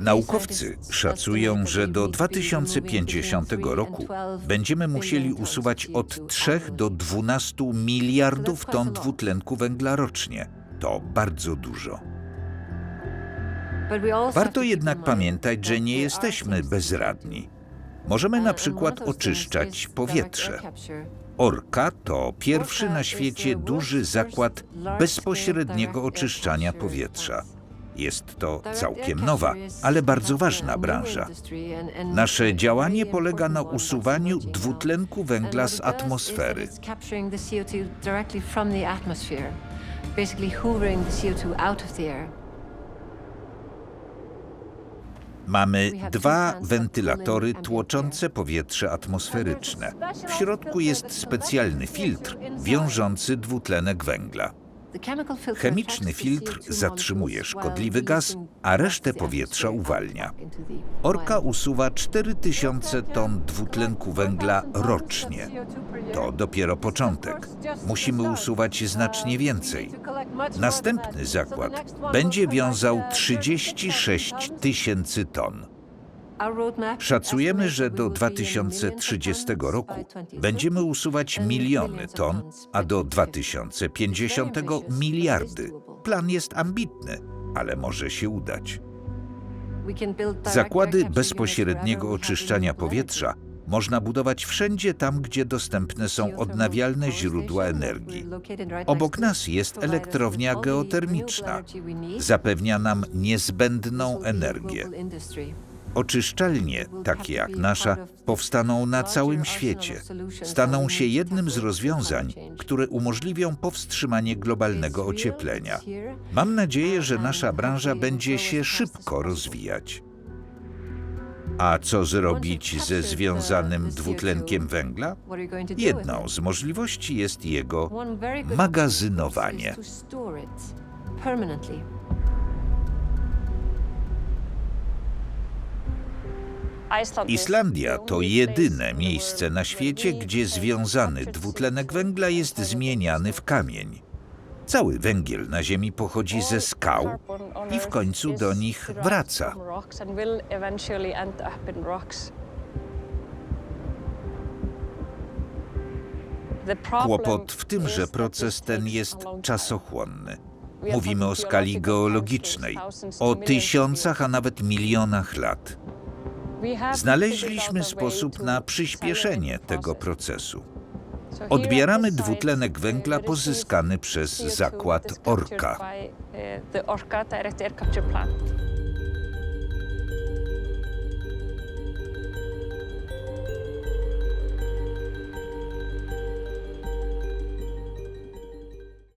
Naukowcy szacują, że do 2050 roku będziemy musieli usuwać od 3 do 12 miliardów ton dwutlenku węgla rocznie. To bardzo dużo. Warto jednak pamiętać, że nie jesteśmy bezradni. Możemy na przykład oczyszczać powietrze. Orka to pierwszy na świecie duży zakład bezpośredniego oczyszczania powietrza. Jest to całkiem nowa, ale bardzo ważna branża. Nasze działanie polega na usuwaniu dwutlenku węgla z atmosfery. Mamy dwa wentylatory tłoczące powietrze atmosferyczne. W środku jest specjalny filtr wiążący dwutlenek węgla. Chemiczny filtr zatrzymuje szkodliwy gaz, a resztę powietrza uwalnia. Orka usuwa 4000 ton dwutlenku węgla rocznie. To dopiero początek. Musimy usuwać znacznie więcej. Następny zakład będzie wiązał 36 tysięcy ton. Szacujemy, że do 2030 roku będziemy usuwać miliony ton, a do 2050 miliardy. Plan jest ambitny, ale może się udać. Zakłady bezpośredniego oczyszczania powietrza można budować wszędzie tam, gdzie dostępne są odnawialne źródła energii. Obok nas jest elektrownia geotermiczna. Zapewnia nam niezbędną energię. Oczyszczalnie, takie jak nasza, powstaną na całym świecie. Staną się jednym z rozwiązań, które umożliwią powstrzymanie globalnego ocieplenia. Mam nadzieję, że nasza branża będzie się szybko rozwijać. A co zrobić ze związanym dwutlenkiem węgla? Jedną z możliwości jest jego magazynowanie. Islandia to jedyne miejsce na świecie, gdzie związany dwutlenek węgla jest zmieniany w kamień. Cały węgiel na Ziemi pochodzi ze skał i w końcu do nich wraca. Kłopot w tym, że proces ten jest czasochłonny. Mówimy o skali geologicznej, o tysiącach, a nawet milionach lat. Znaleźliśmy sposób na przyspieszenie tego procesu. Odbieramy dwutlenek węgla pozyskany przez zakład Orka.